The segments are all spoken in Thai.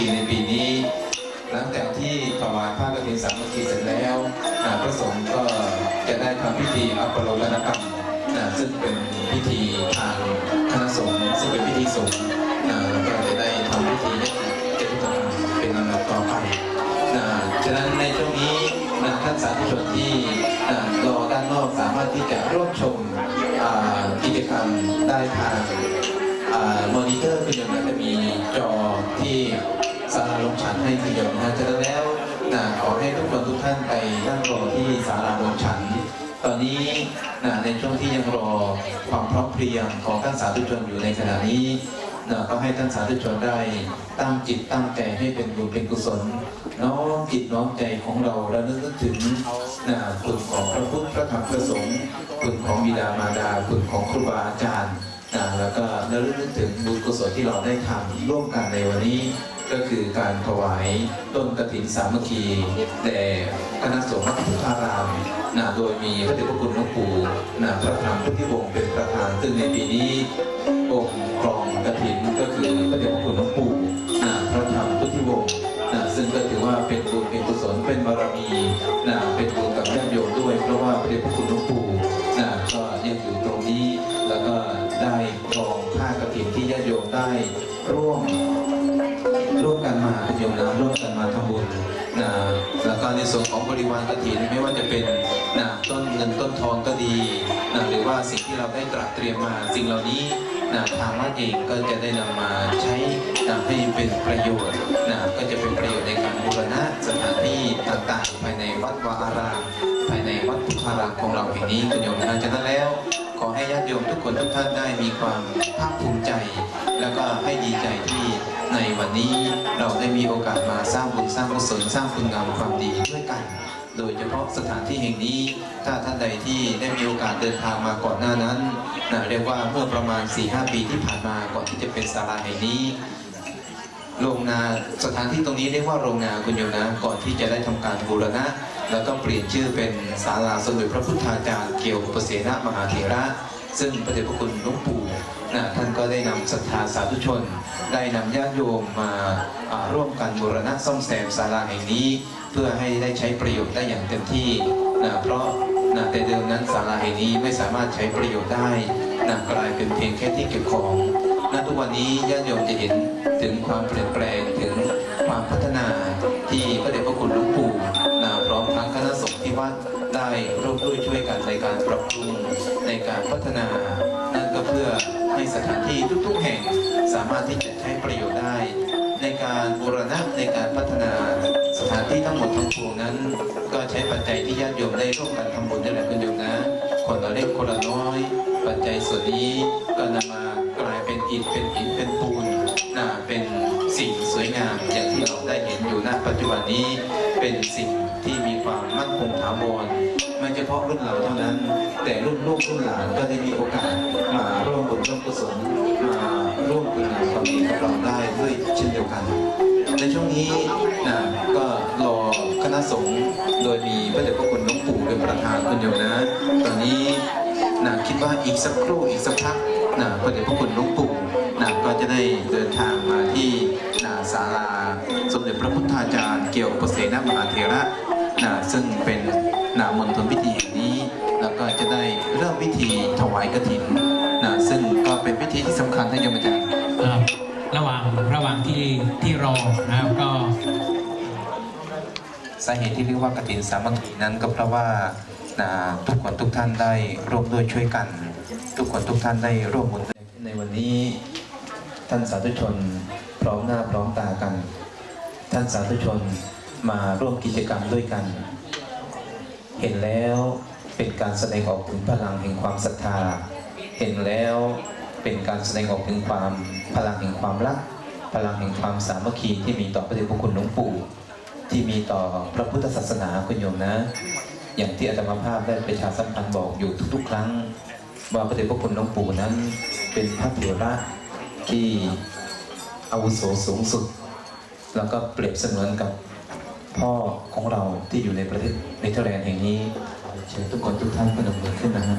คีในปีนี้ หลังจากที่ถวายผ้ากฐินสามัคคีเสร็จแล้วพระสงฆ์ก็จะได้ทำพิธีอัปโลกนกรรมซึ่งเป็นพิธีทางคณะสงฆ์ซึ่งเป็นพิธีสงฆ์แล้วก็จะได้ทำพิธียติเจตุธรรมเป็นลำดับต่อไปฉะนั้นในช่วงนี้นท่านสาธุชนที่รอด้านนอกสามารถที่จะร่วมชมกิจกรรมได้ทางมอนิเตอร์คืออย่างนั้นจะมีจอที่าลาลงฉันให้คืออย่างนั้นฉะแล้วนะขอให้ทุกคนทุกท่านไปนั่งรอที่ศาลาลงฉัน ตอนนี้นะในช่วงที่ยังรอความพร้อมเพรียงของท่านสาธุชนอยู่ในขณะนี้นะก็ให้ท่านสาธุชนได้ตั้งจิตตั้งใจให้เป็นบุญเป็นกุศลน้อมจิตน้อมใจของเราและนึกถึงนะคุณของพระพุทธพระธรรมพระสงฆ์คุณของบิดามารดาคุณของครูบาอาจารย์นะแล้วก็ระลึกถึงบุญกุศลที่เราได้ทำร่วมกันในวันนี้ ก็คือการถวายต้นกฐินสามัคคีแด่คณะสงฆ์วัดพุทธารามนะโดยมีพระเดชพระคุณหลวงปู่นะพระธรรมพุทธิวงศ์เป็นประธานซึ่งในปีนี้องค์ครองกฐินก็คือพระเดชพระคุณหลวงปู่นะพระธรรมพุทธิวงศ์นะซึ่งก็ถือว่าเป็นบุญเป็นกุศลเป็นบารมีนะเป็นบุญกับญาติโยมด้วย เพราะว่าพระเดชพระคุณหลวงปู่นะก็ยังอยู่ตรงนี้แล้วก็ ได้ครองผ้ากฐินที่ญาติโยมได้ร่วมร่วมกันมาเป็นโยมนะร่วมกันมาทำบุญนะแล้วก็ในส่วนของบริวารกฐินไม่ว่าจะเป็นนะต้นเงินต้นทองก็ดีนะหรือว่าสิ่งที่เราได้ตรัสเตรียมมาสิ่งเหล่านี้นะทางวัดเองก็จะได้นำมาใช้นะให้เป็นประโยชน์นะก็จะเป็นประโยชน์ในการบูรณะสถานที่ต่างๆ ภายในวัดวาอารามภายในวัดพุทธารามของเราแห่งนี้คุณโยมนะฉะนั้นแล้ว ขอให้ญาติโยมทุกคนทุกท่านได้มีความภาคภูมิใจ แล้วก็ให้ดีใจที่ในวันนี้เราได้มีโอกาสมาสร้างบุญสร้างกุศลสร้างคุณงามความดีด้วยกัน โดยเฉพาะสถานที่แห่งนี้ ถ้าท่านใดที่ได้มีโอกาสเดินทางมาก่อนหน้านั้นนะเรียกว่าเมื่อประมาณ 4-5 ปีที่ผ่านมาก่อนที่จะเป็นศาลาแห่งนี้โรงนาสถานที่ตรงนี้เรียกว่าโรงนาคุณโยมนะก่อนที่จะได้ทำการบูรณะ แล้วก็เปลี่ยนชื่อเป็นศาลาสมเด็จพระพุทธาจารย์เกี่ยวอุปเสนมหาเถระ ซึ่งพระเดชพระคุณหลวงปู่นะท่านก็ได้นำศรัทธาสาธุชน ได้นำญาติโยมมาร่วมกันบูรณะซ่อมแซมศาลาแห่งนี้ เพื่อให้ได้ใช้ประโยชน์ได้อย่างเต็มที่นะเพราะนะแต่เดิมนั้นศาลาแห่งนี้ไม่สามารถใช้ประโยชน์ได้นะกลายเป็นเพียงแค่ที่เก็บของณทุกวันนี้ญาติโยมจะเห็นถึงความเปลี่ยนแปลงถึงความพัฒนา การพัฒนา นั่นก็เพื่อให้สถานที่ทุกๆแห่งสามารถที่จะใช้ประโยชน์ได้ ในการบูรณะในการพัฒนาสถานที่ทั้งหมดทั้งปวงนั้น ก็ใช้ปัจจัยที่ญาติโยมได้ร่วมกันทำบุญนี่แหละคุณโยมนะ คนละเล็กคนละน้อย ปัจจัยส่วนนี้ก็นำมากลายเป็นอิฐเป็นหินเป็นปูนนะเป็นสิ่งสวยงามอย่างที่เราได้เห็นอยู่ณปัจจุบันนี้เป็นสิ่ง พาะรุ่นเราเท่านั้น แต่รุ่นลูกรุ่นหลานก็ได้มีโอกาสมาร่วมบุญร่วมกุศลมาร่วมคุณงามความดีกับเราได้ด้วยเช่นเดียวกันในช่วงนี้นะก็รอคณะสงฆ์โดยมีพระเดชพระคุณหลวงปู่เป็นประธานคุณโยมนะ ตอนนี้นะคิดว่าอีกสักครู่อีกสักพักนะพระเดชพระคุณหลวงปู่นะก็จะได้เดินทางมาที่นะศาลาสมเด็จพระพุทธาจารย์เกี่ยวกับเสนามหาเถระนะซึ่งเป็น นามณฑลพิธีแห่งนี้ แล้วก็จะได้เริ่มพิธีถวายกฐินนะซึ่งก็เป็นพิธีที่สำคัญท่านโยมอาจารย์ครับระหว่างระหว่างที่ที่รอนะครับก็ สาเหตุที่เรียกว่ากฐินสามัคคีนั้นก็เพราะว่านะทุกคนทุกท่านได้ร่วมด้วยช่วยกัน ทุกคนทุกท่านได้ร่วมบุญในวันนี้ท่านสาธุชนพร้อมหน้าพร้อมตากัน ท่านสาธุชนมาร่วมกิจกรรมด้วยกัน เห็นแล้วเป็นการแสดงออกถึงพลังแห่งความศรัทธา เห็นแล้วเป็นการแสดงออกถึงความพลังแห่งความรัก พลังแห่งความสามัคคีที่มีต่อพระเดชพระคุณหลวงปู่ ที่มีต่อพระพุทธศาสนาคุณโยมนะ อย่างที่อาตมาภาพได้ประชาสัมพันธ์บอกอยู่ทุก ๆ ครั้ง ว่าพระเดชพระคุณหลวงปู่นั้น เป็นพระเถระที่อาวุโสสูงสุด แล้วก็เปรียบเสมือนกับ พ่อของเราที่อยู่ในประเทศเนเธอร์แลนด์แห่งนี้เชิญทุกคนทุกท่านพนมมือขึ้นนะฮะ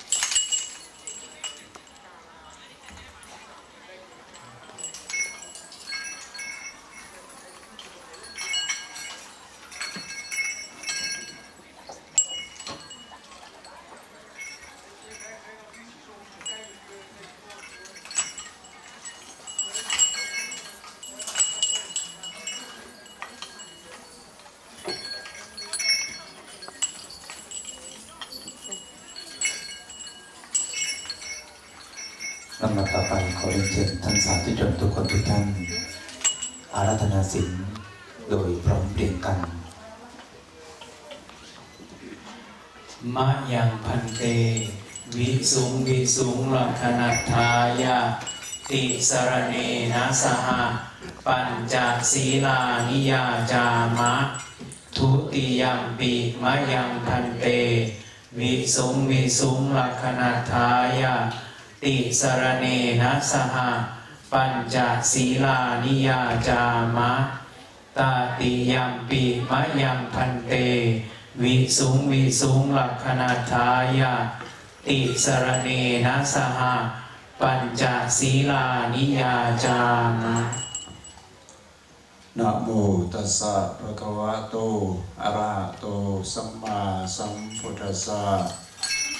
ำดับต่อไปขอเรียนเชิญท่านสาธุชนทุกคนทุกท่าน อารัธนาศีลโดยพร้อมเพรียงกัน มะยังพันเต วิสุงวิสุงลักขณทายาติสรเนนะสหปัญจศีลานิยาจามะ ทุติยัมปิมะยังพันเต วิสุงวิสุงลักขณทายา ติสรเนนะสหปัญจศีลานิยาจามะ ตาติยัมปิมะยังพันเต วิสุงวิสุงลักขณาทายาติสรเนนะสหปัญจศีลานิยาจามะนะโมตัสสะภะคะวะโตอะระหะโตสัมมาสัมพุทธัสสะ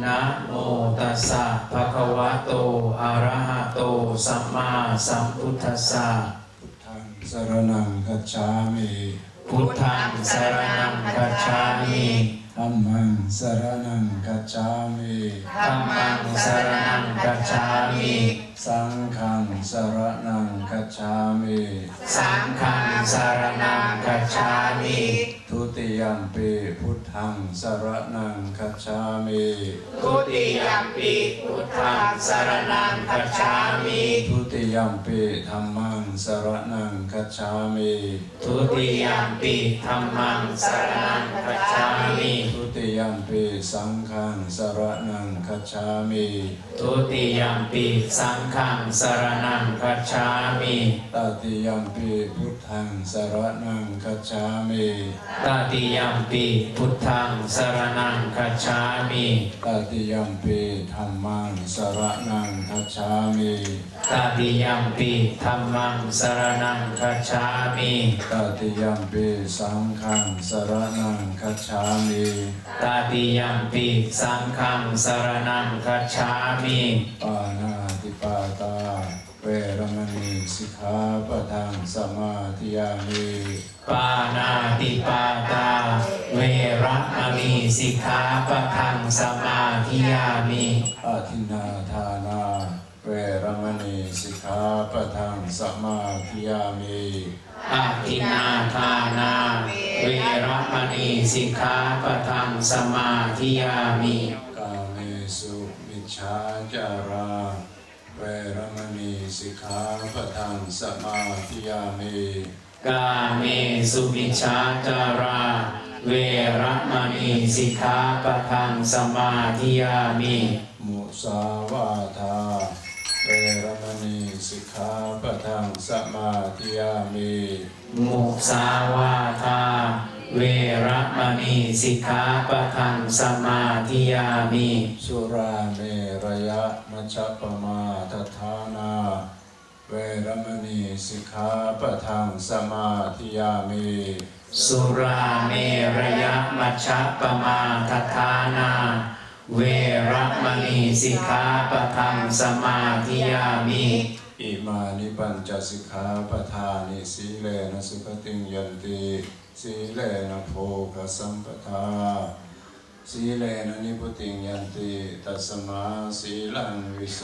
นะโมตัสสะภะคะวะโตอะระหะโตสัมมาสัมพุทธัสสะพุทธังสรณังคัจฉามิพุทธังสรณังคัจฉามิธัมมังสรณังคัจฉามิธัมมังสรณังคัจฉามิสังฆังสรณังคัจฉามิสังฆังสรณังคัจฉามิทุติยัมปิพุท ธังสรณังคัจฉามิทุติยัมปิพุทธังสรณังคัจฉามิทุติยัมปิธัมมังสรณังคัจฉามิทุติยัมปิธัมมังสรณังคัจฉามิทุติยัมปิสังฆังสรณัง คัจฉามิทุติยัมปิสังฆังสรณังคัจฉามิตติยัมปิพุทธังสรณังคัจฉามิตติยัมปิพุทธังสรณังคัจฉามิตติยัมปิธัมมังสรณังคัจฉามิตติยัมปิธัมมังสรณังคัจฉามิตติยัมปิสังฆังสรณังคัจฉามิตติยัมปิสังฆังสรณังคัจฉามิปานาติปาตาเวรมณีสิกขาปะทังสมาธิยามิปานาติปาตา เวระมณีสิกขาปะทังสมาธิยามิอาทินนาทานา เวรมณีสิกขาปะทังสมาธิยามิอาทินนาทานา เวระมณีสิกขาปะทังสมาธิยามิกาเมสุมิจฉาจาราเวรมณีสิกขาปะทังสมาธิยามิกาเมสุมิชฌาจารา เวระมณีสิกขาปะทังสมาธิยามิมุสาวาทาเวรมณีสิกขาปะทังสมาธิยามิมุสาวาทา เวระมณีสิกขาปะทังสมาธิยามิสุราเมรยะมัชฌปมาทฐานา เวรมณีสิกขาปะทังสมาธิยามิสุราเมระยะมัชฌะปมาทฐานา เวระมณีสิกขาปะทังสมาธิยามิอิมานิปัญจสิกขาปทานิสีเลนะสุขติงยันติ สีเลนะโภคสัมปทาสีเลนะนิพุติงยันติตัสมาสีลังวิโส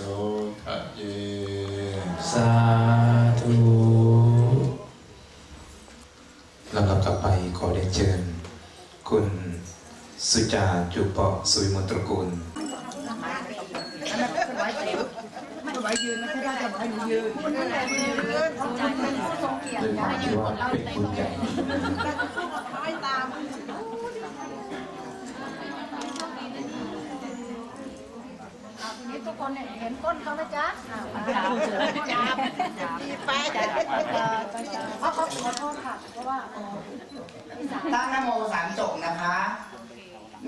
ทะเยสาธุลำดับต่อไปขอเรียนเชิญ คุณสุจาจุเปาะสุยมนตระกูล ไว้ยืนนะถ้าได้จะไว้ยืนด้วยความที่ว่าเป็นบุญใหญ่นี่ทุกคนเห็นก้นเขาไหมจ๊ะจับจับไปจับเขาเขาขอโทษค่ะเพราะว่าตั้งนโมสามจบนะคะ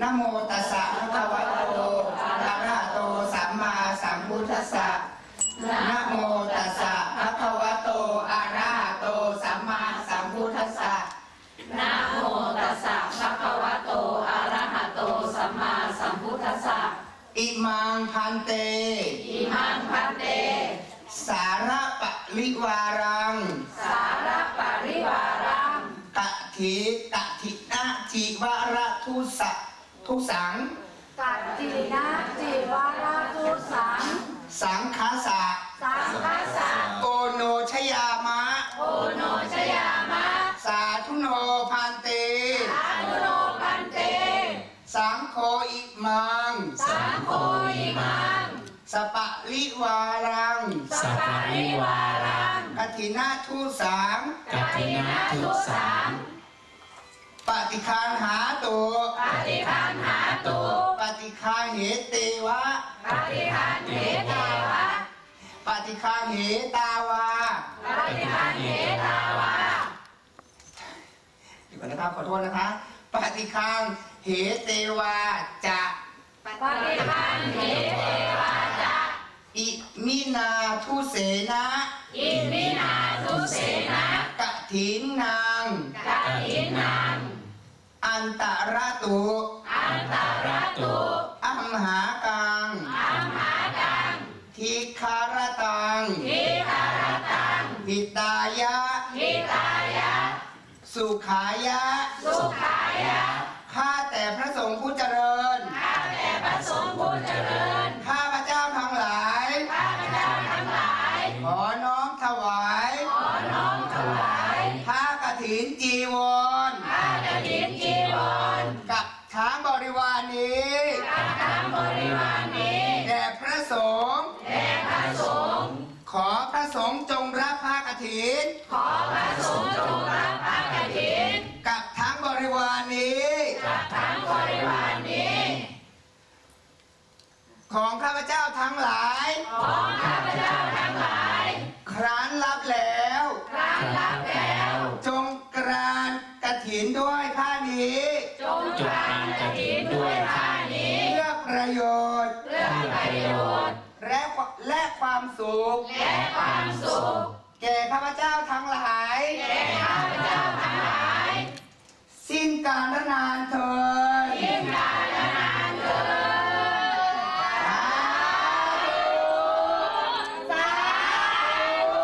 นโมตัสสะภะคะวะโตอะระหะโตสัมมาสัมพุทธัสสะ นะโมตัสสะภะคะวะโตอะระหะโตสัมมาสัมพุทธัสสะนะโมตัสสะภะคะวะโตอะระหะโตสัมมาสัมพุทธัสสะอิมังพันเต อิมังพันเต สาระปะริวารัง สารปริวารังตะถิตะถินะจิวาระทุสะทุสัง สัพพะริวารังกถินาทุสังกัตถินะทุสังปฏิคานหาตุปฏิคันหาตุปฏิคาเหเตวะ ปฏิคันเหตาวะปฏิคาเหตาวาปฏิคันเหตาวะเดี๋ยวก่อนนะครับขอโทษนะคะ ปฏิคางเหเตวาจะ ปฏิคันเหเตวะจะ อิมินาทุเสนะอิมินาทุเสนะกถินนางกัตถินังอันตระตุอันตรตุอัมหากังอัมหากังทิคารตังทิคารตังหิตายะทิตายะ สุขายะ สุขายะข้าแต่พระสงฆ์ผู้เจริญ สงฆ์จงรับผ้ากฐิน ขอพระสงฆ์จงรับผ้ากฐินกับทั้งบริวารนี้กับทั้งบริวารนี้ ของข้าพเจ้าทั้งหลาย ของข้าพเจ้าทั้งหลายครั้นรับแล้ว ครั้งรับแล้ว จงกรานกฐินด้วยผ้านี้ ความสุข และความสุข แก่ข้าพเจ้าทั้งหลาย แก่ข้าพเจ้าทั้งหลาย สิ้นกาลนานเถิดยิ่งกาลนานเถิดสาธุ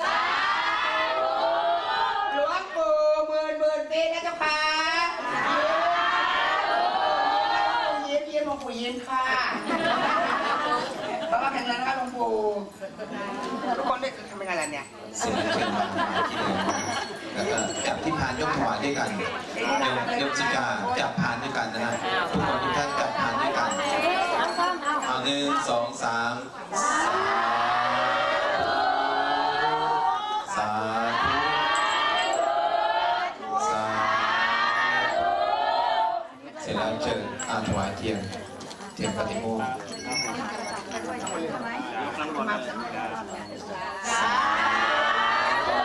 สาธุหลวงปู่หมื่นหมื่นปีนะเจ้าค่ะ ทุกคนได้ทำยังไงล่ะเนี่ยเสียงเชิญมาที่เดิมแล้วก็จับที่พานยกถวายด้วยกันโยมโยมสิกาจับพานด้วยกันนะนะทุกคนทุกท่านจับพานด้วยกันสองสามเอาเอาหนึ่งสองสามาสาธุ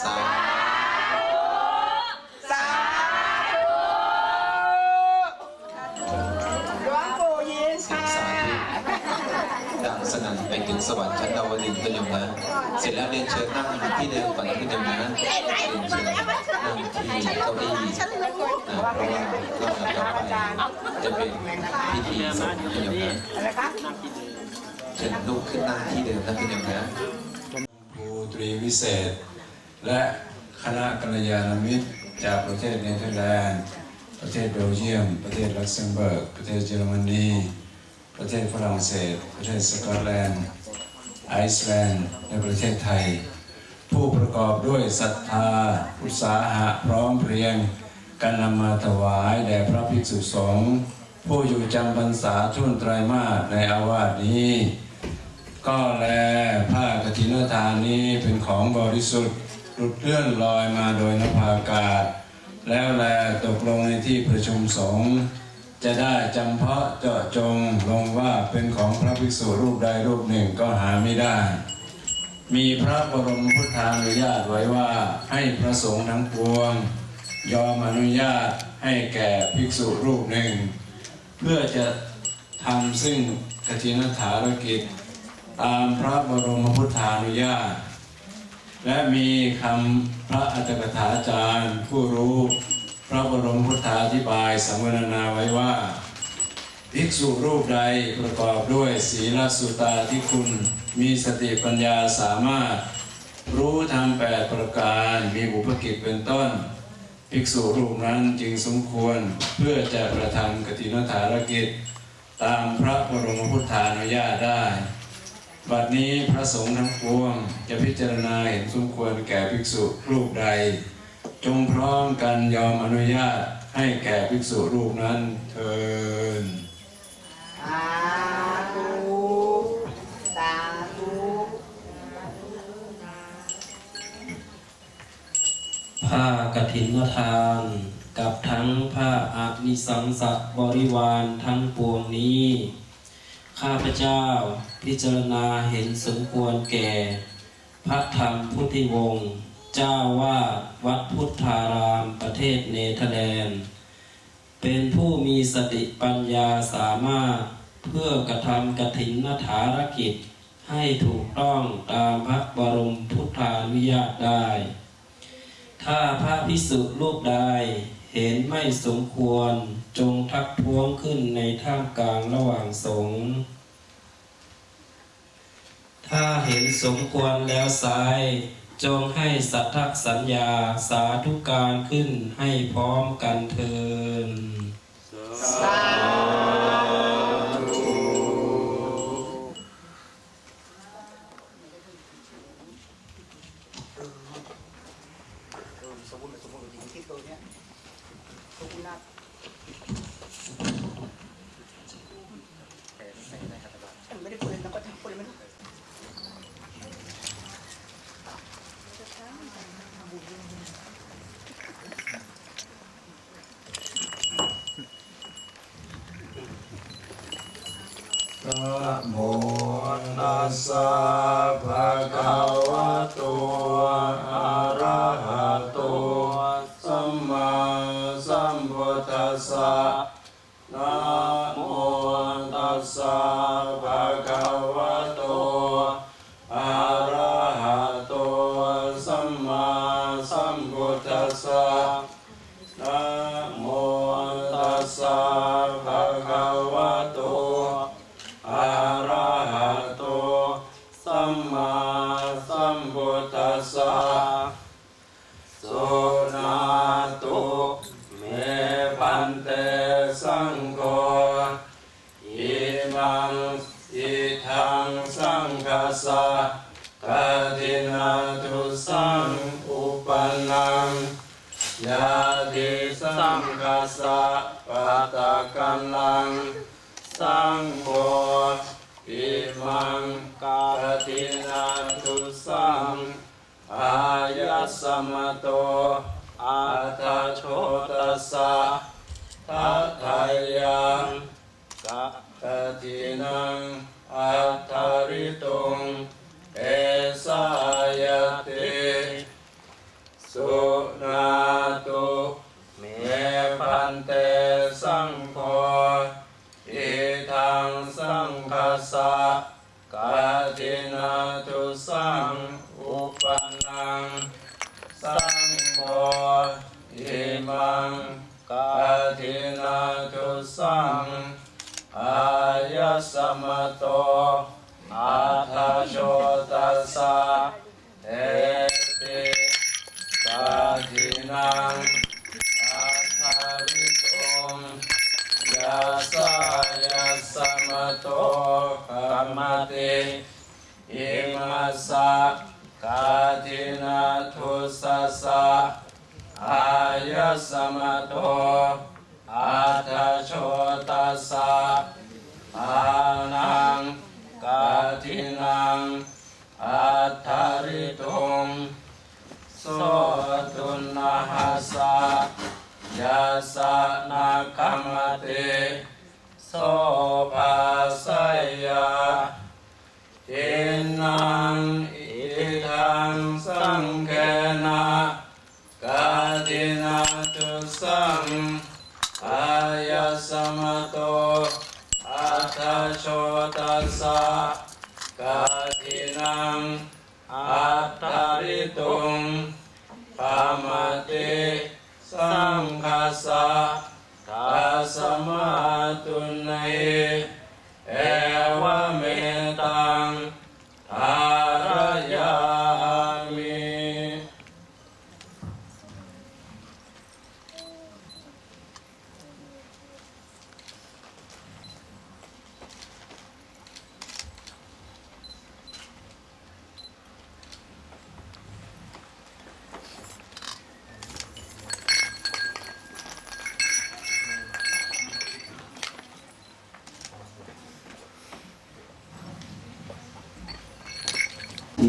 สาธุสาธุหลวงปู่ยิ้มค่ะดังสนั่นไปถึงสวรรค์ชั้นดาวดึงส์ก็โยมนะเสร็จแล้วเรียนเชิญนั่งที่เดิมก่อนนะพี่โยมนะเรียนเชิญนั่งที่เก้าอี้นะเพราะว่าลำดับต่อไปจะเป็นพิธีสงฆ์พี่โยมนะอะไรคะ เชิญลูกขึ้นหน้าที่เดิมนะพี่โยมนะครูตรีวิเศษ และคณะกัลยาณมิตรจากประเทศเนเธอร์แลนด์ ประเทศเบลเยียม ประเทศลักเซมเบิร์ก ประเทศเยอรมนี ประเทศฝรั่งเศส ประเทศสกอตแลนด์ ไอซ์แลนด์ และประเทศไทย ผู้ประกอบด้วยศรัทธา อุตสาหะพร้อมเพรียงกันนำมาถวายแด่พระภิกษุสงฆ์ผู้อยู่จำพรรษาทุ่นไตรมาสในอาวาสนี้ ก็แลผ้ากฐินทานนี้เป็นของบริสุทธิ์หลุดเลื่อนลอยมาโดยนภาอากาศ แล้วแลตกลงในที่ประชุมสงฆ์จะได้จำเพาะเจาะจงลงว่าเป็นของพระภิกษุรูปใดรูปหนึ่งก็หาไม่ได้ มีพระบรมพุทธานุญาตไว้ว่าให้พระสงฆ์ทั้งปวง ยอมอนุญาตให้แก่ภิกษุรูปหนึ่ง เพื่อจะทำซึ่งกฐินฐารกิจ ตามพระบรมพุทธานุญาต และมีคำพระอัจฉริาจารย์ผู้รู้พระบรมพุทธาธิบายสังวรนาไว้ว่าภิกษุรูปใดประกอบด้วยศีลสุตาที่คุณมีสติปัญญาสามารถ รู้ธรรมแปดประการมีอุปกิจเป็นต้น ภิกษุรูปนั้นจึงสมควรเพื่อจะประทำกฐินฐารกิจ ตามพระบรมพุทธานุญาตได้ บัดนี้พระสงฆ์ทั้งปวงจะพิจารณาเห็นสมควรแก่ภิกษุรูปใด จงพร้อมกันยอมอนุญาตให้แก่ภิกษุรูปนั้นเทินสาธุสาธุผ้ากฐินทาน กับทั้งผ้าอานิสังสบริวารทั้งปวงนี้ ข้าพเจ้าพิจารณาเห็นสมควรแก่ พระธรรมพุทธิวงศ์เจ้าว่าวัดพุทธารามประเทศเนเธอร์แลนด์ เป็นผู้มีสติปัญญาสามารถเพื่อกระทำกฐินฐารกิจ ให้ถูกต้องตามพระบรมพุทธานุญาตได้ ถ้าพระพิสุรูปใด เห็นไม่สมควรจงทักท้วงขึ้นในท่ามกลางระหว่างสงฆ์ถ้าเห็นสมควรแล้วสาย จงให้สัทธสัญญาสาธุการขึ้นให้พร้อมกันเทินสามมติสมมติอย่างที่ตัวเนี้ยตัวนัดไม่ได้ปืนแล้วก็ทำปืนไม่รู้ นะ โมตัสสะ นเตสังโฆอิมังอิทังสังกัสสะกะทินาทุสังอุปนังยาติสังกัสสะปะตะกันลังสังโฆอิมังกาตินาทุสังอายะสมโตอา ตาทัตถายังกะกตินังอัตถาริตุงเอสายติสุนาตุเมพันเตสังโฆอิทังสังคัสสะกาตินาทุสังอุปนังสังโฆอิมัง กาตินาทุสังอายะสมโตอาทาโชตัสสะเอติกาตินังอาทาริตุงยาสายาสมโตกรรมติอิมัสสะกาตินาทุสัสสะ อายาสมโตอาทาโชตัสสะอานังกาตินังอัตถริตุงโสตุนะหัสสะยาสนาคัมเตโสภาสยา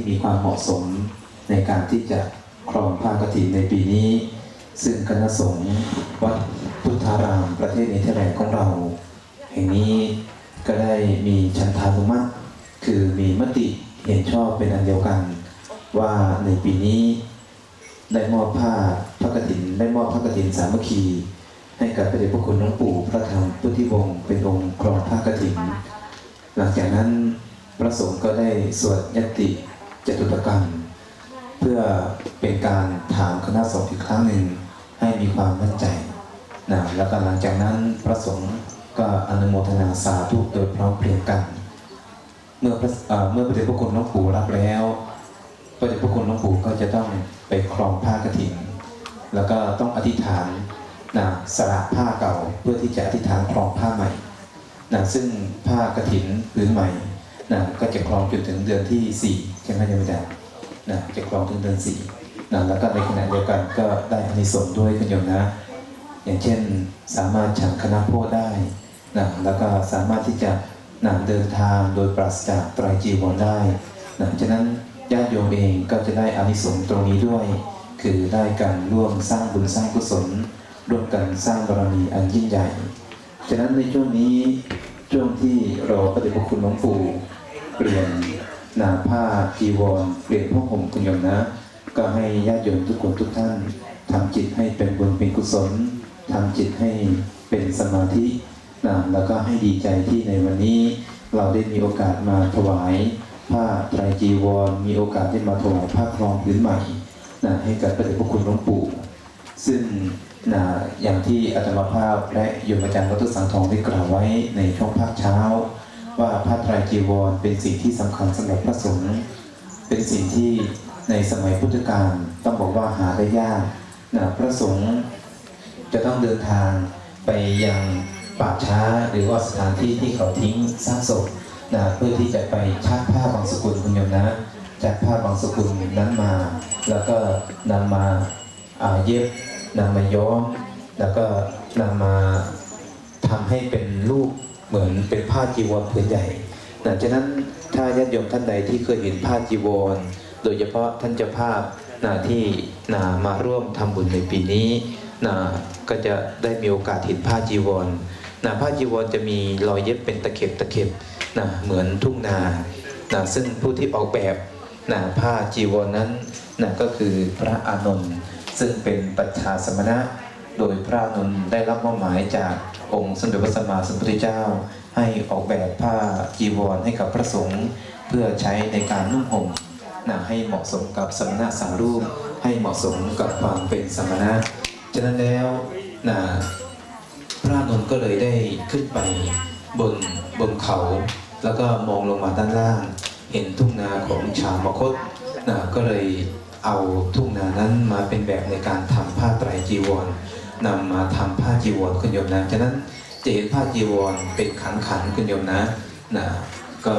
มีความเหมาะสมในการที่จะครองผ้ากฐินในปีนี้ ซึ่งคณะสงฆ์วัดพุทธารามประเทศเนเธอร์แลนด์ของเรา แห่งนี้ก็ได้มีชันทานุมัติคือมีมติเห็นชอบเป็นอันเดียวกัน ว่าในปีนี้ ได้มอบผ้าพระกฐิน ได้มอบพระกฐินสามัคคี ให้กับพระเดชพระคุณหลวงปู่พระธรรมพุทธิวงศ์เป็นองค์ครองผ้ากฐิน หลังจากนั้นพระสงฆ์ก็ได้สวดยตติ จตุตกรรมเพื่อเป็นการถามคณะสงฆ์อีกครั้งหนึ่งให้มีความมั่นใจนะแล้วก็หลังจากนั้นพระสงฆ์ก็อนุโมทนาสาธุโดยพร้อมเพรียงกัน เมื่อพระเมื่อพระเดชพระคุณหลวงปู่รับแล้วพระเดชพระคุณหลวงปู่ก็จะต้องไปครองผ้ากฐินแล้วก็ต้องอธิษฐานนะสละผ้าเก่าเพื่อที่จะอธิษฐานครองผ้าใหม่นะซึ่งผ้ากฐินผืนใหม่นะก็จะครองจนถึงเดือนที่สี่ ใช่ไหมโยมอานะจะครองถึงเดือนสี่นะแล้วก็ในขณะเดียวกันก็ได้อานิสงส์ด้วยคุณโยมนะ อย่างเช่นสามารถฉันคณะโพธได้นะแล้วก็สามารถที่จะนะเดินทางโดยปราศจากไตรจีวรได้นะฉะนั้นญาติโยมเองก็จะได้อานิสงส์ตรงนี้ด้วย คือได้การร่วมสร้างบุญสร้างกุศลร่วมกันสร้างบารมีอันยิ่งใหญ่ฉะนั้นในช่วงนี้ช่วงที่เราปฏิบัติคุณหลวงปู่เปลี่ยน นาผ้าจีวรเปลี่ยนผ้าห่มคุณโยมนะ ก็ให้ญาติโยมทุกคนทุกท่านทำจิตให้เป็นบุญเป็นกุศลทำจิตให้เป็นสมาธินะแล้วก็ให้ดีใจที่ในวันนี้เราได้มีโอกาสมาถวายผ้าไตรจีวร มีโอกาสได้มาถวายผ้าครองพื้นใหม่นะให้กับพระเดชพระคุณหลวงปู่ซึ่งนะอย่างที่อาตมาภาพและโยมอาจารย์วัตสังทองได้กล่าวไว้ในช่วงภาคเช้า ว่าผ้าไตรจีวรเป็นสิ่งที่สำคัญสำหรับพระสงฆ์เป็นสิ่งที่ในสมัยพุทธกาลต้องบอกว่าหาได้ยากนะพระสงฆ์จะต้องเดินทางไปยังป่าช้าหรือว่าสถานที่ที่เขาทิ้งซากศพนะเพื่อที่จะไปชักผ้าบางสกุลคุณโยมนะจากผ้าบางสกุลนั้นมา แล้วก็นำมาอ่าเย็บนำมาย้อม แล้วก็นำมาทำให้เป็นรูป เหมือนเป็นผ้าจีวรผืนใหญ่นะฉะนั้นถ้าญาติโยมท่านใดที่เคยเห็นผ้าจีวร โดยเฉพาะท่านเจ้าภาพนะที่นะมาร่วมทำบุญในปีนี้นะก็จะได้มีโอกาสเห็นผ้าจีวรนะผ้าจีวรจะมีรอยเย็บเป็นตะเข็บตะเข็บนะเหมือนทุ่งนานะซึ่งผู้ที่ออกแบบนะผ้าจีวรนั้นนะก็คือพระอานนท์ซึ่งเป็นปัจฉาสมณะ โดยพระอานนท์ได้รับมอบหมายจาก องค์สมเด็จพระสัมมาสัมพุทธเจ้า ให้ออกแบบผ้าจีวรให้กับพระสงฆ์เพื่อใช้ในการนุ่งห่มนะให้เหมาะสมกับสมณะสารูป ให้เหมาะสมกับความเป็นสมณะฉะนั้นแล้วนะพระนนท์ก็เลยได้ขึ้นไปบนบนเขา แล้วก็มองลงมาด้านล่าง เห็นทุ่งนาของชาวมคตนะก็เลยเอาทุ่งนานั้นมาเป็นแบบในการทำผ้าไตรจีวร นำมาทำผ้าจีวรคุณโยมนะฉะนั้นจะเห็นผ้าจีวรเป็นขันขันคุณโยมนะนะก็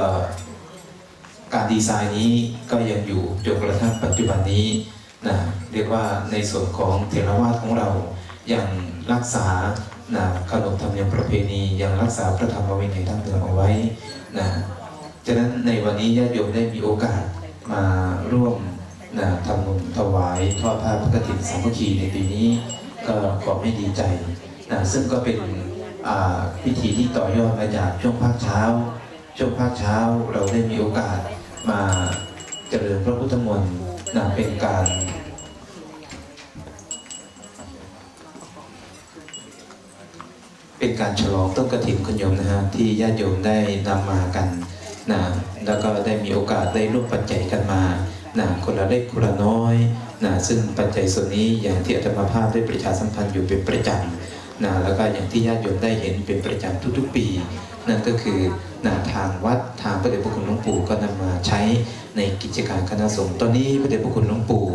การดีไซน์นี้ก็ยังอยู่จนกระทั่งปัจจุบันนี้นะเรียกว่าในส่วนของเทรวาสของเรายังรักษานะขนบธรรมเนียมประเพณียังรักษาพระธรรมวินัยดั้งเดิมเอาไว้นะฉะนั้นในวันนี้ญาติโยมได้มีโอกาสมาร่วมนะทำบุญถวายทอดผ้าพระกฐินสามัคคีในปีนี้ ก็ขอให้ดีใจนะซึ่งก็เป็นพิธีที่ต่อยอดมาจากช่วงภาคเช้า ช่วงภาคเช้าเราได้มีโอกาสมาเจริญพระพุทธมนต์นะเป็นการเป็นการฉลองต้นกระถินคุณโยมนะฮะที่ญาติโยมได้นำมากันนะแล้วก็ได้มีโอกาสได้ร่วมปัจจัยกันมานะคนละเล็กคนละน้อย นะซึ่งปัจจัยส่วนนี้อย่างที่อาตมาภาพได้ประชาสัมพันธ์อยู่เป็นประจำนะแล้วก็อย่างที่ญาติโยมได้เห็นเป็นประจำทุกๆปี นั่นก็คือนะทางวัดทางพระเดชพระคุณหลวงปู่ก็นำมาใช้ในกิจการคณะสงฆ์ตอนนี้พระเดชพระคุณหลวงปู่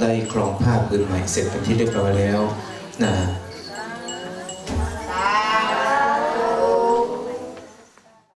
ได้ครองผ้าพื้นใหม่เสร็จเป็นที่เรียบร้อยแล้วนะ